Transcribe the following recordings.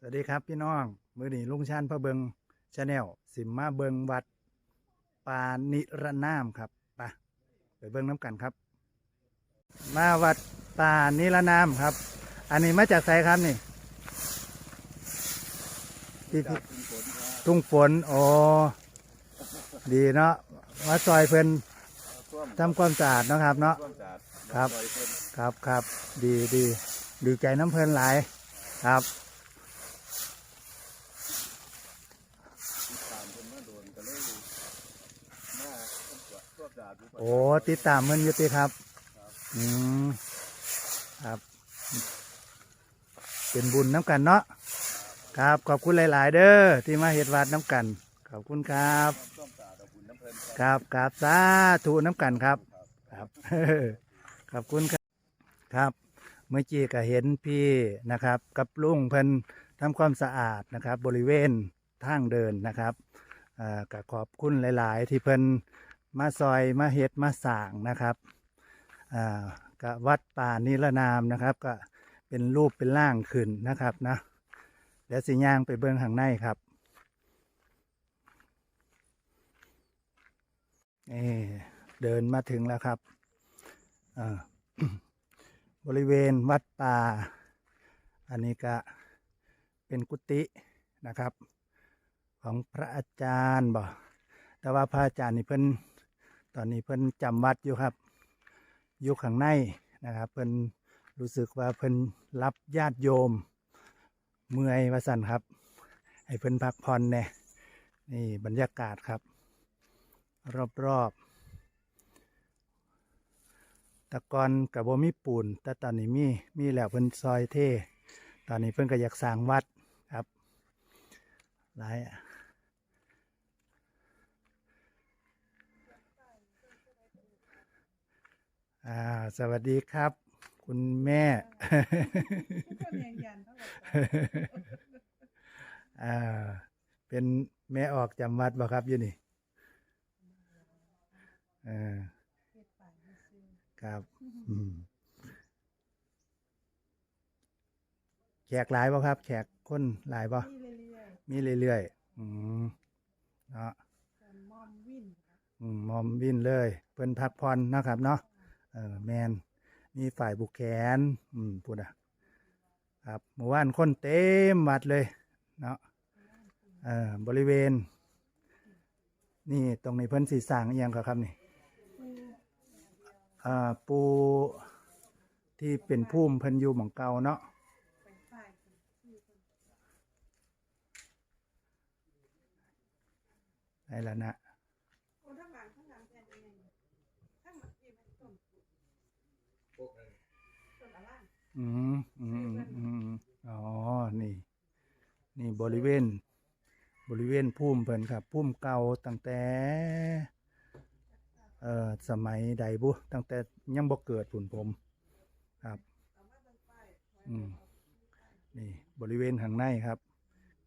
สวัสดีครับพี่น้อง มือนี้ลุงชันพระเบิงชาแนลสิมมาเบิงวัดปานิรนามครับไปไปเบิงน้ำกันครับ มาวัดปานิรนามครับ อันนี้มาจากไสครับนี่ที่ที่ทุ่งฝนอ๋อดีเนาะมาซอยเพิ่นทำความสะอาดเนาะครับ เนาะครับ ครับครับดีดีดีใจน้ำเพลินหลายครับ โอ้ติดตามเงินอยู่ติครับ อืมครับ เป็นบุญน้ำกันเนาะครับขอบคุณหลาย ๆ เด้อที่มาเฮ็ดวัดน้ำกัน ขอบคุณครับ ครับครับสาธุน้ำกันครับ ครับ ขอบคุณครับครับ เมื่อกี้ก็เห็นพี่นะครับ กับลุงเพิ่นทำความสะอาดนะครับ บริเวณทางเดินนะครับอ่าก็ขอบคุณหลาย ๆ ที่เพิ่น มาซอยมาเฮ็ดมาสร้างนะครับอ่าก็วัดป่านิรนามนะครับ ก็เป็นรูปเป็นร่างขึ้นนะครับนะเดี๋ยวสิย่างไปเบื้องข้างในครับนี่เดินมาถึงแล้วครับอ่าบริเวณวัดป่า อันนี้ก็เป็นกุฏินะครับ ของพระอาจารย์บ่แต่ว่าพระอาจารย์นี่เพิ่น ตอนนี้เพิ่นจำวัดอยู่ครับ อยู่ข้างในนะครับเพิ่นรู้สึกว่าเพิ่นรับญาติโยม เมื่อยว่าสั่นครับ ให้เพิ่นพักผ่อนแน่นี่บรรยากาศครับ รอบๆแตะกอนกับบมีปูนแต่ตอนนี้มีมีแล้วเพิ่นซอยเท่ตอนนี้เพิ่นก็อยากสร้างวัดครับหลาย อะอ่าสวัสดีครับ คุณแม่ คนยังยันเท่าไหร่อ่าเป็นแม่ออกจำวัดบ่ครับอยู่นี่เออเฮ็ดไปไม่ซื้อครับอืมแขกหลายบ่ครับ แขกคนหลายบ่นี่เรื่อยมีเรื่อยๆอืมเนาะๆกันมอมวินครับอืมมอมวินเลย เพิ่นพักผ่อนเนาะครับเนาะเออ แมนมีฝ่ายบุกแขนอืมพูดอะครับเมื่อวานคนเต็มวัดเลยเนาะเออบริเวณ นี่ตรงนี้เพิ่นสีสร้างอหยังครับนี่อ่าปูที่เป็นภูมิเพิ่นอยู่หม่องเก่าเนาะไปฝ่ายกันที่คนไอ้ละนะ โอ้ทั้งหลังทั้งหลังแทนยังไงทั้งหลังที่มันต้น ต้นอะไรอืมอืมอืมอืมอ๋อ นี่ นี่บริเวณ บริเวณภูมิเพิ่นครับภูมิเก่าตั้งแต่ เอ่อ สมัยใดบุตั้งแต่ยังบ่เกิดผุนผม ครับ อืมนี่บริเวณข้างในครับ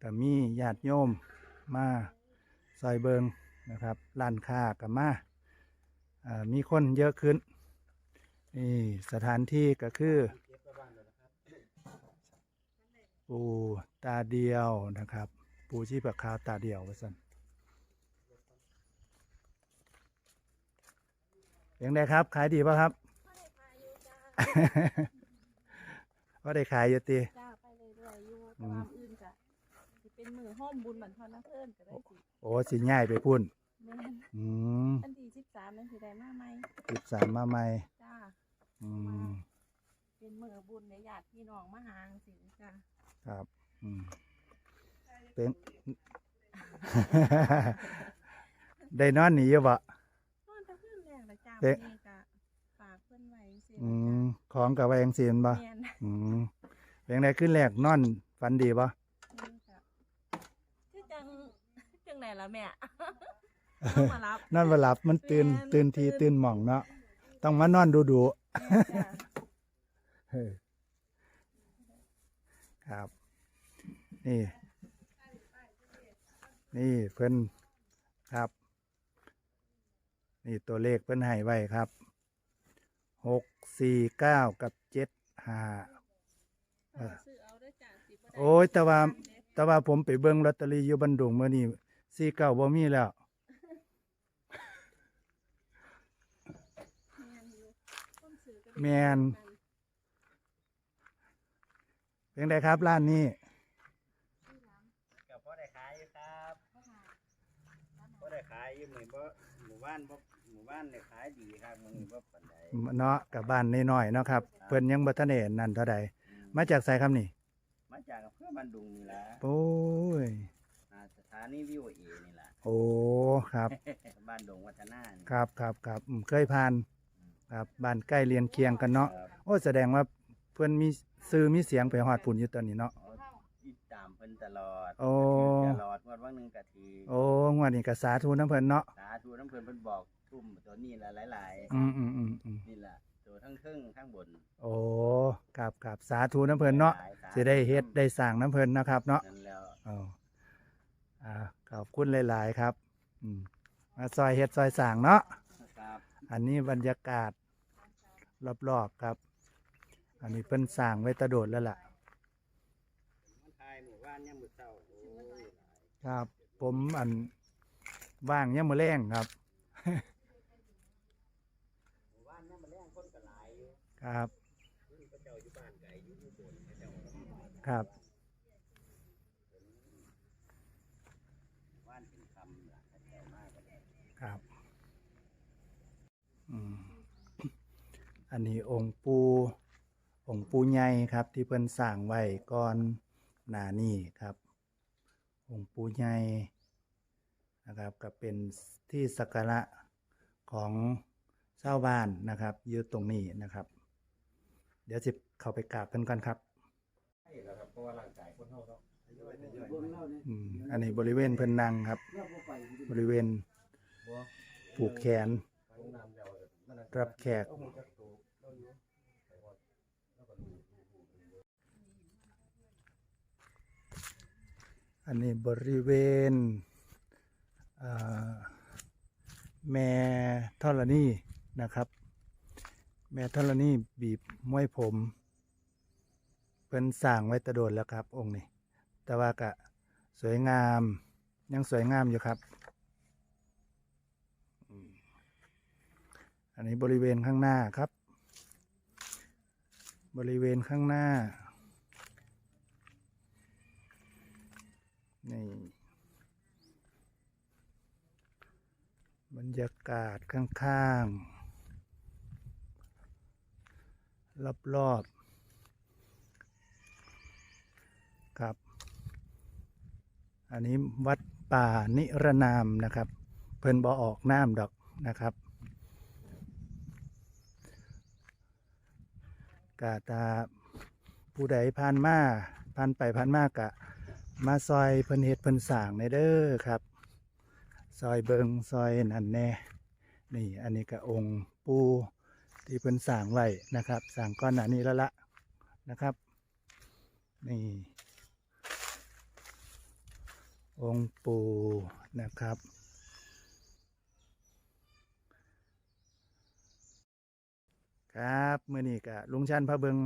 ก็มีญาติโยมมาซอยเบิงนะครับร้านค้ากับมาอ่ามีคนเยอะขึ้น นี่สถานที่ก็คือปูตาเดียวนะครับ ปูชีพขาวตาเดียวว่าสันยังไงครับขายดีป่ะครับก็ได้ขายอยู่ตีจ้าไปเรื่อยๆอยู่อืตมามอื่นก็สิเป็นมือห้อมบุญบันทอนนักเอิ้นก็ได้สิโอ้สิง่ายไปพุ่นแม่นอืมอันที่สิบสามนั่นสิได้มาไหมสิบสามมาใหม่จ้า อืมเป็นมือบุญในญาติพี่น้องมาหาจังสิจ้าครับอืมเป็น ได้นอนหนีอยู่บ่ นอนแตะคืนแรกละจ้าเอ๊ะมื้อนี้ก็ฝากเพิ่นไว้จังซี่อืล่ะมของกับแวจังซีนบ่จ้าแม่นอืมเป็นไงขึ้นแรกนอนฝันดีบ่ นี่จ้ะคือจังจังไหนล่ะแม่ต้องมารับ นอนบ่หลับมันตื่นแม่นตื่นทีตื่นตื่นหม่องเนาะต้องมานอนดูดูจ้าๆเออ ครับ นี่ นี่เพิ่นครับ นี่ตัวเลขเพิ่นให้ไว้ครับหกสี่เก้ากับเจ็ดห้าโอ้ยแต่ว่าแต่ว่าผมไปเบิ่งลอตเตอรี่อยู่บันดุงเมื่อนี้สี่เก้าบ่มีแล้ว แม่นอยู่คนซื้อก็ แม่นเป็นไงครับร้านนี้ก็พอได้ขายอยู่ครับพอได้ขายอยู่หมู่บ่หมู่บ้านบ่หมู่บ้านเนี่ยขายดีครับมึงบ่ปานใดเนาะกับบ้านน้อยๆเนาะครับเพิ่นยังบ่ทันได้นั่นเท่าใดอืมมาจากไสครับนี่ มาจากอำเภอบ้านดุงนี่ล่ะโอ้ยอ่าสถานีวิวเอนี่ล่ะโอ้ครับ บ้านดงวัฒนานี่ครับครับครับอืมเคยผ่าน ครับบ้านใกล้เรียนเคียงกันเนาะครับโอ้แสดงว่าเพิ่นมีซื้อมีเสียงไปฮอดปุ่นอยู่ตอนนี้เนาะเอาติดตามเพิ่นตลอดโอ้ ตลอดงวดวันหนึงก็ทีโอ้งวดนี้ก็สาธุน้ำเพิ่นเนาะสาธุน้ำเพิ่นเพิ่นบอกทุ่มตัวนี้ละหลายอืมอืมอืมอืมๆนี่ล่ะตัวทั้งครึ่งทั้งบนโอ้ครับครับสาธุน้ำเพิ่นเนาะหลยสาสิได้เฮ็ดได้สร้างน้ำเพิ่นนะครับเนาะ นั่นแล้วอ๋ออ่าขอบคุณหลาย ๆ ครับ อืม มาซอยเฮ็ดซอยสร้างเนาะ ครับ อันนี้บรรยากาศ รอบๆครับ อันนี้เพิ่นสร้างไว้แตะโดดแล้วล่ะ มันทายหมู่บ้านยามมื้อเช้าโอ้ยหลายครับ ผมอันว่างยังมือแรงครับ หมู่บ้านยามมื้อแลงคนก็หลายอยู่ครับพระเจ้าอยู่บ้านไก่อยู่อุบลพระเจ้าครับ ว่านเป็นคำล่ะพระเจ้ามากกว่านี้ ครับอืม อันนี้องค์ปูองค์ปูใหญ่ครับ ที่เพิ่นสร้างไว้ก่อนหน้านี้ครับ องค์ปูใหญ่นะครับก็เป็นที่สักการะของชาวบ้านนะครับอยู่ตรงนี้นะครับ เดี๋ยวจะเข้าไปกราบเพิ่นก่อนครับอืมอันนี้บริเวณเพิ่นนั่งครับ บริเวณผูกแขน รับแขกอั อันนี้บริเวณอ่าแม่ธรณีนะครับ แม่ธรณีบีบมวยผม เพิ่นสร้างไว้ตะโดนแล้วครับ องค์นี้ แต่ว่ากะสวยงามยังสวยงามอยู่ครับ อันนี้บริเวณข้างหน้าครับ บริเวณข้างหน้า นี่ บรร ยากาศข้างๆ รอบๆ ครับ อันนี้วัดป่านิรนามนะครับ เพิ่นบ่ออกน้ำดอกนะครับกาตาผู้ใดผ่านมาผ่านไปผ่านมากะ มาซอยเพิ่นเฮ็ดเพิ่นสร้างในเด้อครับ ซอยเบิงซอยนั่นแน่ นี่อันนี้ก็องค์ปูที่เพิ่นสร้างไว้นะครับสร้างก้อนหนานี้แล้วละนะครับ นี่ องค์ปูนะครับครับเมื่อนี้ก็ลุงชันพระเบิง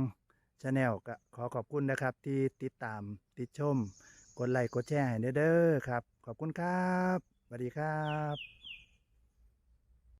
ชาแนลก็ขอขอบคุณนะครับ ที่ติดตามติดชม กดไลค์กดแชร์ให้เด้อครับ ขอบคุณครับ สวัสดีครับ